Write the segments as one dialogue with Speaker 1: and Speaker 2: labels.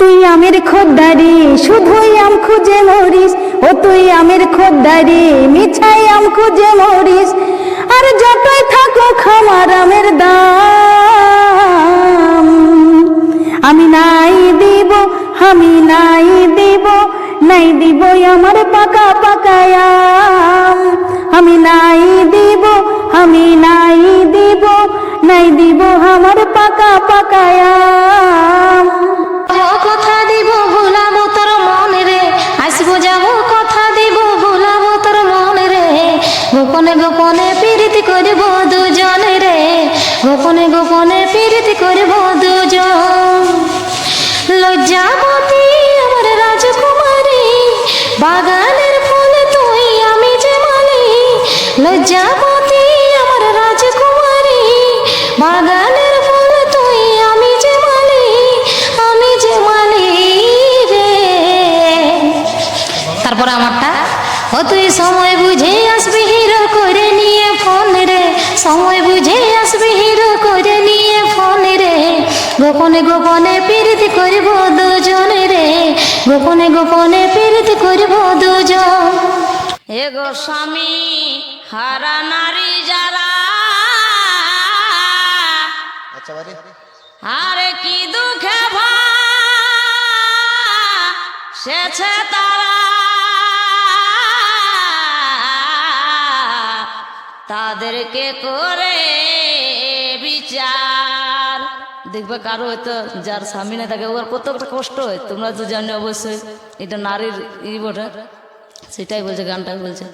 Speaker 1: তুই আমের খোদ্দারি, শুধুই আম খুঁজে মরিস। ও তুই আমের খোদ্দারি মিছাই আম খুঁজে মরিস। আর যতই থাকো খামার আমের দাম। আমি নাই দিব, আমি নাই দিব নাই দিব আমার পাকা পাকায়াম আমি নাই দিব, আমি নাই দিব নাই দিব আমার পাকা পাকায়াম
Speaker 2: কথা দিব ভুলাবো তোর মনে রে, আসব যাব কথা দিব ভুলাবো তোর মনে রে। গোপনে গোপনে প্রীতি করব দুজনে রে, গোপনে গোপনে গোপনে গোপনে প্রীতি করব দুজনে রে। গোপনে গোপনে প্রীতি করব দুজন। এগো স্বামী হারা নারী যারা
Speaker 3: আচ্ছা বাড়ি।
Speaker 2: আরে কি দুঃখে ভা সেছে তারা। তাদেরকে করে দেখবে কারও হয়তো যার স্বামী না থাকে, ওর কতটা কষ্ট হয়, তোমরা তো জানো অবশ্যই, এটা নারীর ই বটে। সেটাই বলছে, গানটা বলছে।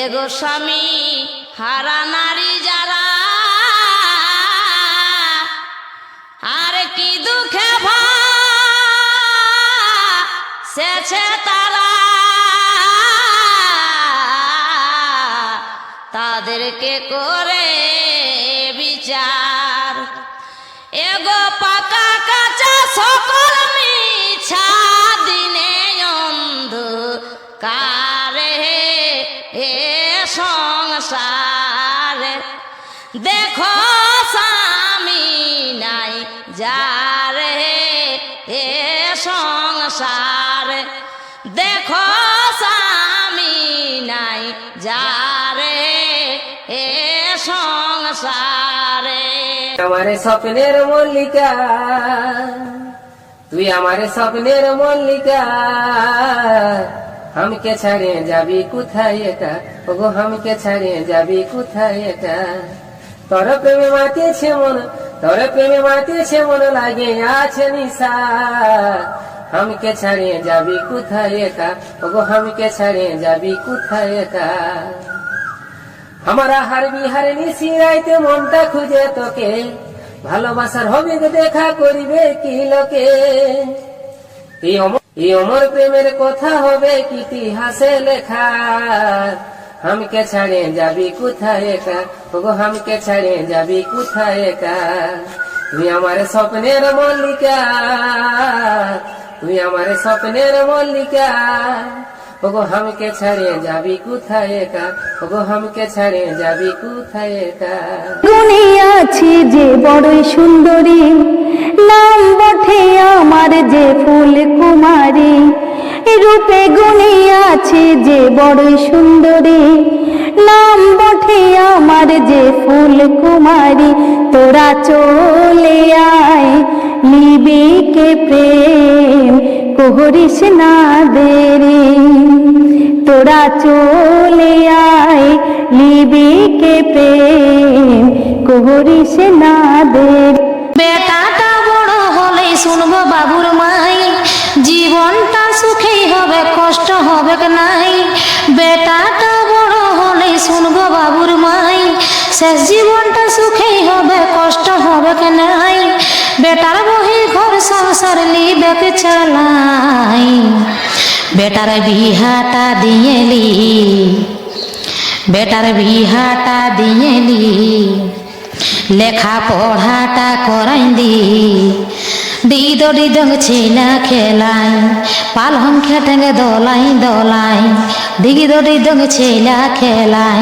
Speaker 2: এগো স্বামী, হারা নারী যারা, আর কি দুঃখে সেছে তারা, তাদেরকে করে বিচার এগো পাকা কাঁচা সকল মিছা, দিনে অন্ধ কারে এ সংসারে। দেখো স্বামী নাই যারে এ সংসারে।
Speaker 4: আমারে স্বপ্নের মল্লিকা। তুই আমার স্বপ্নের মল্লিকা। হামকে ছাড়িয়ে যাবি কোথায় এটা? ওগো আমকে ছাড়িয়ে যাবি কোথায় এটা? তোর প্রেমে মাতিয়েছে মন, তোর প্রেমে মাতিয়েছে মন লাগে আছে নিশা। কে ছাড়িয়ে যাবি কোথায় এটা? ওগো, হামকে ছাড়িয়ে যাবি কোথায় এটা? আমরা হার বিহারে নিশিরাইতে মনটা খুঁজে তোকে। ভালোবাসার হবে দেখা করিবে কি লোকে? এই অমর প্রেমের কথা হবে ইতিহাসে লেখা? হামকে ছাড়ে যাবি কোথায় একা? ওগো, হামকে ছাড়ে যাবি কোথায় একা? তুই আমার স্বপ্নের মল্লিকা। তুই আমার স্বপ্নের মল্লিকা। ওগো হামকে ছাড়ে যাবি কোথায় একা ওগো হামকে ছাড়ে যাবি কোথায় একা
Speaker 1: মনে আছে যে বড়ই সুন্দরী, নাম বঠে আমার যে ফুল কুমারী। রূপে গুণে আছে যে বড়ই সুন্দরী, নাম বঠে আমার যে ফুল কুমারী। তোরা চলে আয় নিবিকে প্রেম, কোহরিস না দে। তোরা চলে আয় লিবিকে প্রেম করিস না দেরি
Speaker 2: বেটাটা বড় হলে শুনব বাবুর মাই। জীবনটা সুখেই হবে, কষ্ট হবে নাই? বেটাটা বড় হলে শুনব বাবুর মাই। শেষ জীবনটা সুখেই হবে, কষ্ট হবে নাই? বেটার বহি ঘর সংসার লিবেক চালাই। বেটার বিহাটা দিয়েলি, বেটার বিহাটা দিয়েলি লেখা পড়াটা করাই দি ডিদ ডিদং ছিলা খেলাই পালং খেটেঙ্গে দলাই দলাই। ডিগি ডিদং ছিলা খেলাই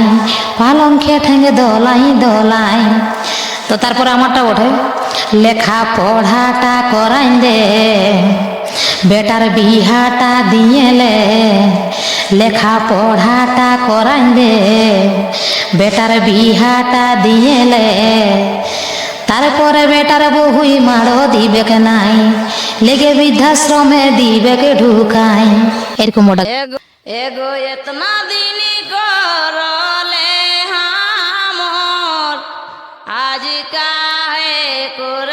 Speaker 2: পালং খেটেঙ্গে দলাই দলাই। তো তারপরে আমারটা ওঠে লেখা পড়াটা করাই দে। বেটার বিহাটা দিয়েলে লেখা পড়াটা করাই দে। বেটার বিহাটা দিয়েলে তারপরে বেটার বহুই মারো দিবে নাই, লেগে বৃদ্ধাশ্রমে দিবে কে ঢুকাই। এরকম ওটা
Speaker 3: এগো এতনা দিনই করলে হামর। আজ কাহে করে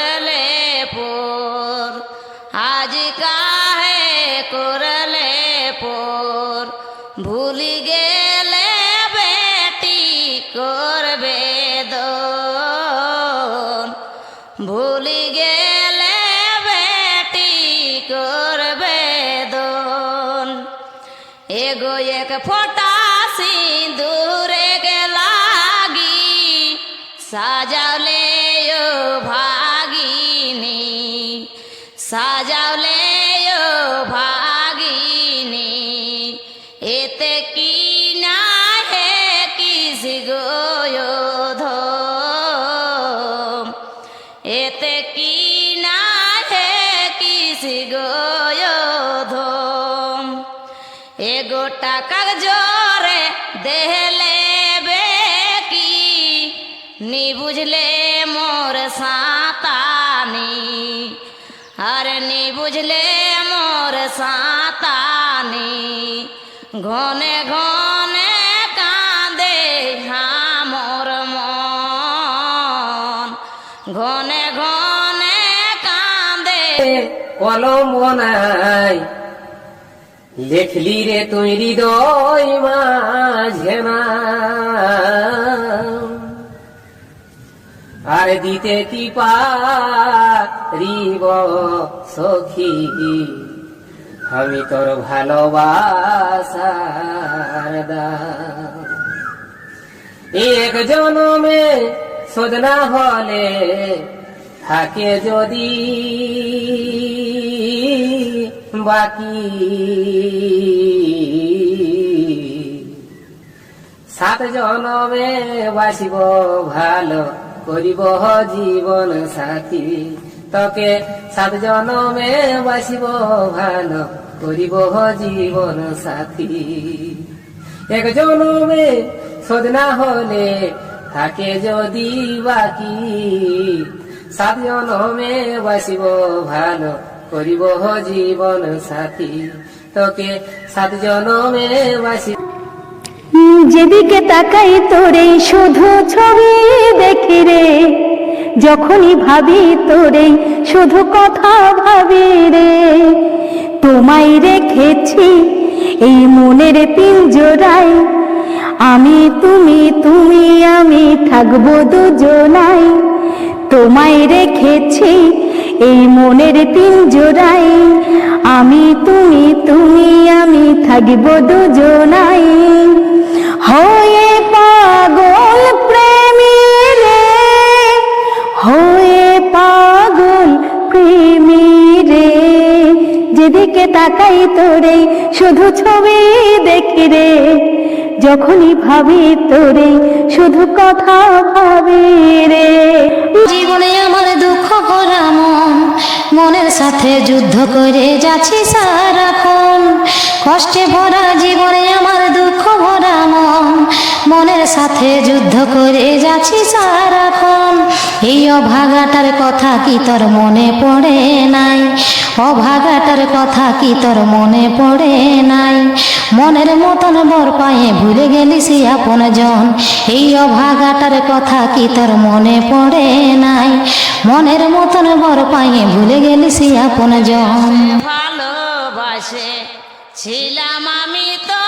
Speaker 3: এগো এক ফোটা সিঁদুরে গে লাগি সাজালে ও ভাগিনী দেহলে কি নি বুঝলে মোর সাঁতানি। আর নি বুঝলে মোর সাঁতানি, ঘনে ঘনে কাঁদে হামর মন। ঘনে ঘনে কাঁদে
Speaker 4: কলম নাই লেখলি রে তুই হৃদয় মাঝে আর দিতে কি পারিব সখী? আমি তোর ভালোবাসার এক জনমে সদনা হলে থাকে যদি বাকি। সাত জনমে বাসিব, ভালো করিব জীবন সাথী। তকে সাত জনমে বাসিব, ভালো করিব জীবন সাথী। এক জনমে সদনা হলে থাকে যদি বাকি। সাত জনমে বাসিব, ভালো করিব জীবন সাথী। তোকে সাত জনমে বাসিব
Speaker 1: যেদিকে তাকাই তোরে শুধু ছবি দেখি রে। যখনই ভাবি তোরে শুধু কথা ভাবি রে। তোমায় রেখেছি এই মনের পিঞ্জরায় আমি তুমি তুমি, আমি থাকব দুজনাই তোমায় রেখেছি এই মনের পিঞ্জরায় আমি তুমি তুমি, আমি থাকিব দুজনাই। হয়ে পাগল প্রেমী রে, হয়ে পাগল প্রেমী রে। যেদিকে তাকাই তোরে, শুধু ছবি দেখি রে। যখনই ভাবি তোরে, শুধু কথা ভাবি রে।
Speaker 2: সাথে যুদ্ধ করে যাচ্ছি সারাক্ষণ কষ্টে ভরা জীবনে আমার দুঃখ ভরা মন। মনের সাথে যুদ্ধ করে যাচ্ছি সারাক্ষণ এই অভাগাটার কথা কি তোর মনে পড়ে নাই? অভাগাটার কথা কি তোর মনে পড়ে নাই? মনের মতন বর পায়ে ভুলে গেলি সে আপন জন। এই অভাগাটার কথা কি তোর মনে পড়ে নাই? মনের মতন বর পায়ে ভুলে গেলি সে আপন জন।
Speaker 3: ভালোবাসে, ছিলাম আমি তো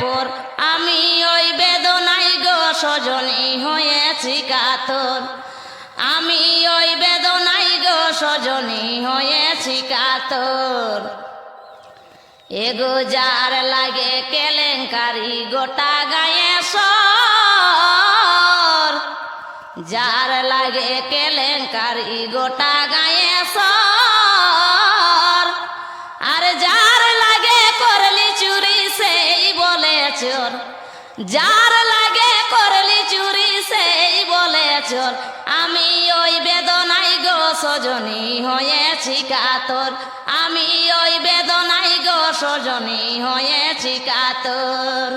Speaker 3: পর আমি ওই বেদনাই গো সজনী হয়েছি কাতর। আমি ওই বেদনাই গো সজনী হয়েছি কাতর। এগো যার লাগে কেলেঙ্কারি গোটা গায়ে সর যার লাগে কেলেঙ্কারি গোটা গায়ে সর চোর। যার লাগে করলি চুরি, সেই বলে চোর। আমি ওই বেদনাই গো সজনী হয়েছি কাতর। আমি ওই বেদনাই গো সজনী হয়েছি কাতর।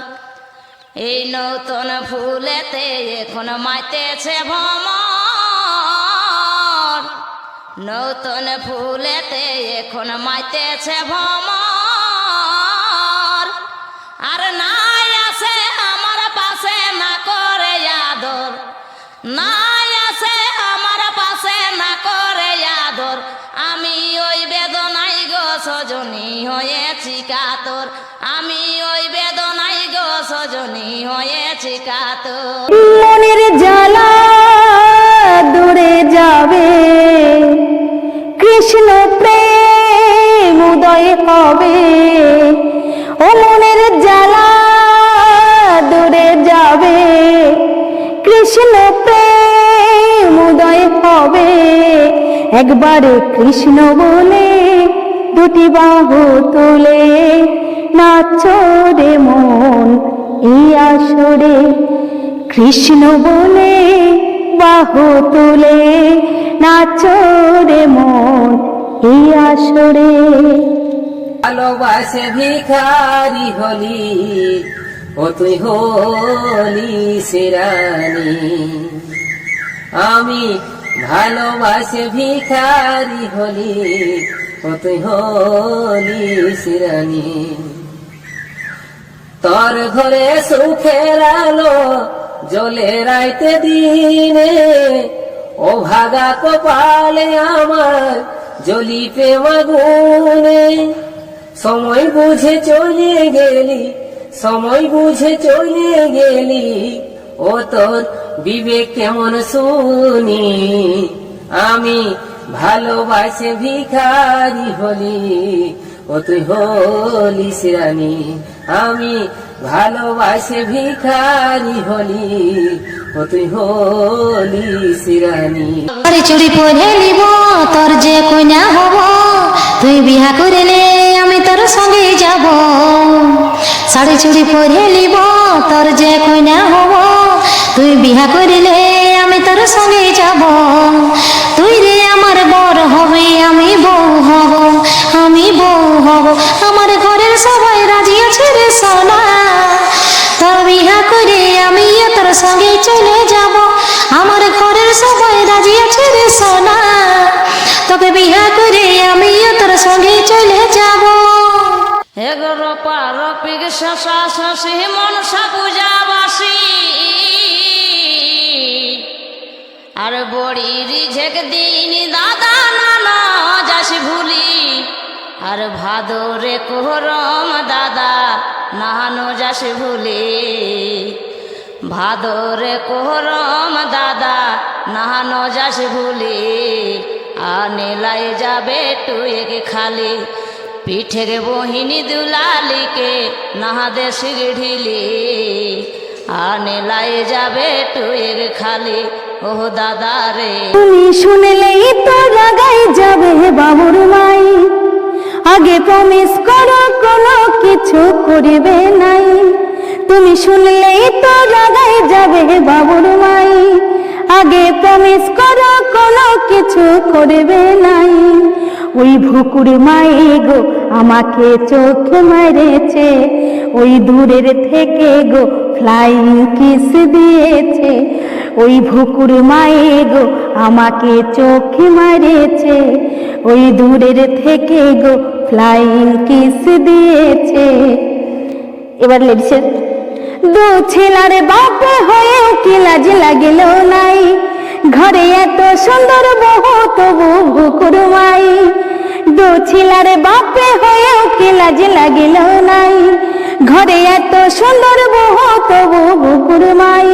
Speaker 3: এই নতুন ফুলেতে এখন মাইতেছে ভ্রমর। নতুন ফুলেতে এখন মাইতেছে ভ্রমর। আর নাই আছে আমার পাশে, না করে আদর। নাই আছে আমার পাশে, না করে আদর। আমি ওই বেদনাই গো সজনী হয়েছি কাতর। আমি ওই বেদনাই গো সজনী হয়েছি কাতর।
Speaker 1: মনের জ্বালা দূরে যাবে। কৃষ্ণ প্রেম উদয় হবে। ও মনের জ্বালা দূরে যাবে। কৃষ্ণ প্রেম উদয় হবে। একবারে কৃষ্ণ বলে দুটি বাহু তুলে নাচো রে মন এই আসরে। কৃষ্ণ বলে বাহু তুলে নাচো রে মন এই আসরে।
Speaker 4: ভালোবাসে ভিখারি হলি ও তুই হলি সেরানি। আমি ভালোবাসে ভিখারি হলি ও তুই হলি সেরানি। তোর ঘরে সুখের আলো জলে রাইতে দিনে, ও ভাগা কপালে আমার জ্বলিতে মাগুনে। সময় বুঝে চলে গেলি, সময় বুঝে চলে গেলি। ও তোর বিবেক কেমন শুনি, আমি ভালোবাসে ভিখারি হলি। ও তুই হলি সিরানি আমি ভালোবাসে ভিখারি হলি। ও তুই হলি সিরানি
Speaker 2: চুরি পরে নিব, তোর যে কইনা হব, তুই বিহা করে তোর সঙ্গে যাব। শাড়ি চুড়ি পরে নিব, তোর যে কইনা হব। তুই বিহা করিলে আমি তোর সঙ্গে যাব। তুই রে আমার বর হবে, আমি বউ হব, আমি বউ হব। আমার ঘরের সবাই রাজি আছে রে সোনা। তোর বিহা করে আমি তোর সঙ্গে চলে যাব। আমার ঘরের সবাই রাজি আছে রে সোনা। তোকে বিহা করে আমি তোর সঙ্গে
Speaker 3: এগারো পার পিক শশা শশী মনসা পূজাবাসী আর বড়ি রিঝেক দিন দাদা নানা যাসি ভুলি। আর ভাদরে কোহরম দাদা নাহানো যাসি ভুলি। ভাদরে কোহরম দাদা নাহানো যাসি ভুলি। আর নেলাই যাবে টুয়েকে খালি। পিঠে গে বহিনী দুলালিকে নাহাদে সিগড়িলি আনে লাই যাবে টুয়েগ খালি ও দাদা রে।
Speaker 1: তুমি শুনলেই তো রাগাই যাবে বাবুর মাই। আগে প্রমিস করো, কোনো কিছু করিবে নাই। তুমি শুনলেই তো রাগাই যাবে বাবুর মাই। আগে প্রমিস করো, কোনো কিছু করবে নাই। ওই ভুকুর মাই গো, আমাকে চোখে মেরেছে। ওই দূরের থেকে গো ফ্লাইং কিস দিয়েছে। ওই ভুকুর মায়ে গো, আমাকে চোখে মারেছে। ওই দূরের থেকে গো ফ্লাইং কিস দিয়েছে। এবার লেডিসের দু ছেলার বাপে হয়েও কি লাজ লাগিল নাই? ঘরে এত সুন্দর বহু তবু দু ছেলার বাপে হয়েও কি লাজ লাগিল নাই। ঘরে এত সুন্দর বহু তবু ভুকুর মাই।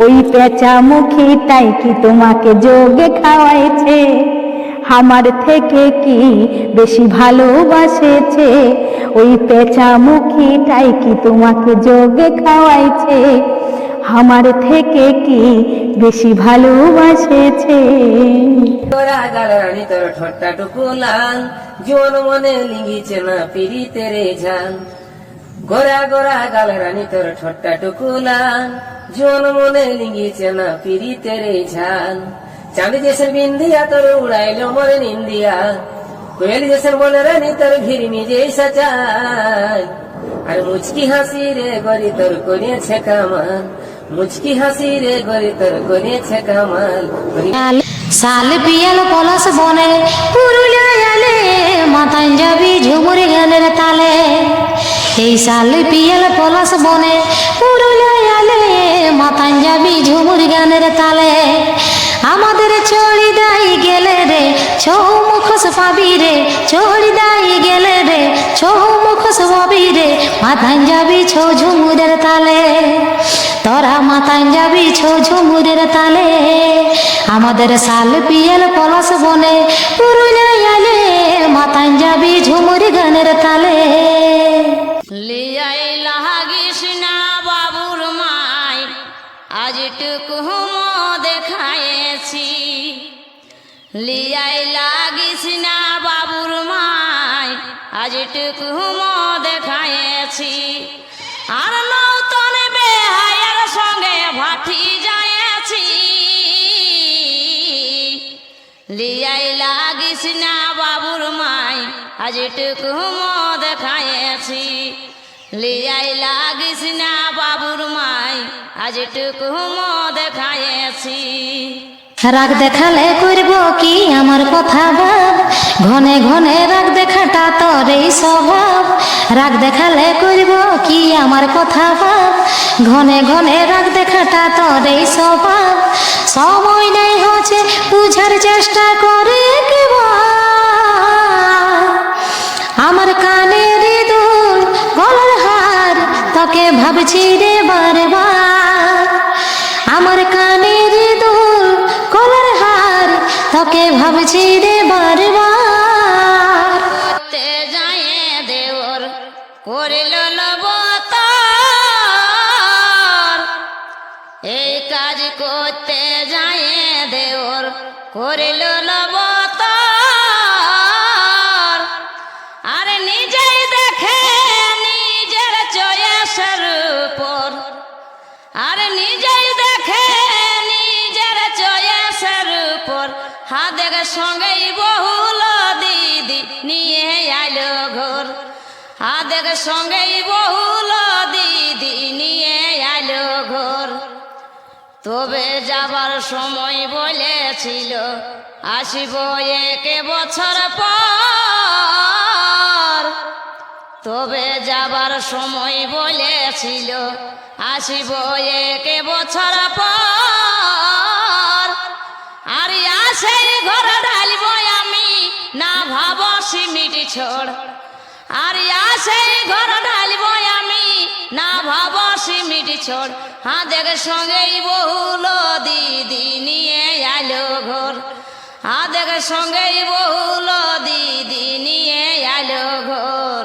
Speaker 1: ওই পেঁচা মুখী তাই কি তোমাকে যোগে খাওয়াইছে? আমার থেকে কি বেশি ভালোবাসেছে? ওই পেঁচা মুখীটাই কি তোমাকে যোগে খাওয়াইছে? আমার থেকে কি বেশি ভালোবাসেছে?
Speaker 4: তোরা তোর টুকু লাল জীবন মনে লিঙ্গিছে না পিড়িতে রে ঝাল। গোরা গোরা রানী, তোর ঠোঁটটা টুকুলান জন মনে লিঙ্গিছে না পিরিতের এই ঝাল। চাঁদি দেশের বিন্দিয়া তোর উড়াইলো মরে নিন্দিয়া। কোয়েল দেশের বলে রানী, তোর ভিড়মি যে সাচাই আর মুচকি হাসি রে গরি তোর করিয়েছে কামাল মুচকি হাসি রে গরি তোর করিয়েছে কামাল।
Speaker 2: শাল পিয়াল পলাশ বনে, পুরুলিয়া আলে মাতান যাবি ঝুমুর গানের তালে। এই শাল পিয়াল পলাশ বনে, পুরুলিয়া আলে যাবি ঝুমুর গানের তালে। আমাদের চড়ি দাই গেলে রে ছৌ মুখোশ পাবি রে চড়ি দাই গেলে রে ছৌ মুখোশ পাবি রে মাথান যাবি ছৌ ঝুমুরের তালে। তোরা মাতান যাবি ছৌ ঝুমুরের তালে। আমাদের সাল পিয়াল পলাশ বনে, পুরুলিয়া আলে মাতান যাবি ঝুমুর গানের তালে।
Speaker 3: লিয়াই লাগিস না বাবুর মাই, আজ টুকু দেখায়েছি লিয়াই লাগিস না বাবুর মাই, আজ টুকু দেখায়েছি আর বেহায়ের সঙ্গে যায়াছি লিয়াই লাগিস না বাবুর মাই, আজ টুকু খাইয়াছি। লিয়াই লাগিস না বাবুর মাই, আজ টুকু দেখায়েছি
Speaker 2: রাগ দেখালে করব কি আমার কথা ভাব? ঘনে ঘনে রাগ দেখাটা তোর এই স্বভাব। রাগ দেখালে করব কি আমার কথা ভাব? ঘনে ঘনে রাগ দেখাটা তোর এই স্বভাব। সময় নেই হচ্ছে বুঝার চেষ্টা করে আমার কানের দুল গলার হার, তোকে ভাবছি রে বারবার। তোকে ভাবছি রে বারবার।
Speaker 3: করতে যায় দেওর করিল এই কাজ করতে যায় দেওর করিল লবতার সঙ্গেই বহুল দিদি নিয়ে আইলো ঘর। হাতের সঙ্গেই বহুল দিদি নিয়ে আইলো ঘর। তবে যাবার সময় বলেছিল, আসিব এক বছর পর। তবে যাবার সময় বলেছিল, আসিব এক বছর পর। আর আসে ঘর ঢালিব আমি, না ভাব সিমিট ছোড় আর আসে ঘর ঢালিব আমি, না ভাব সিমিট ছোড় হাতের সঙ্গেই বহুল দিদি নিয়ে আলো ঘর। হাতের সঙ্গেই বহুল দিদি নিয়ে আলো ঘর।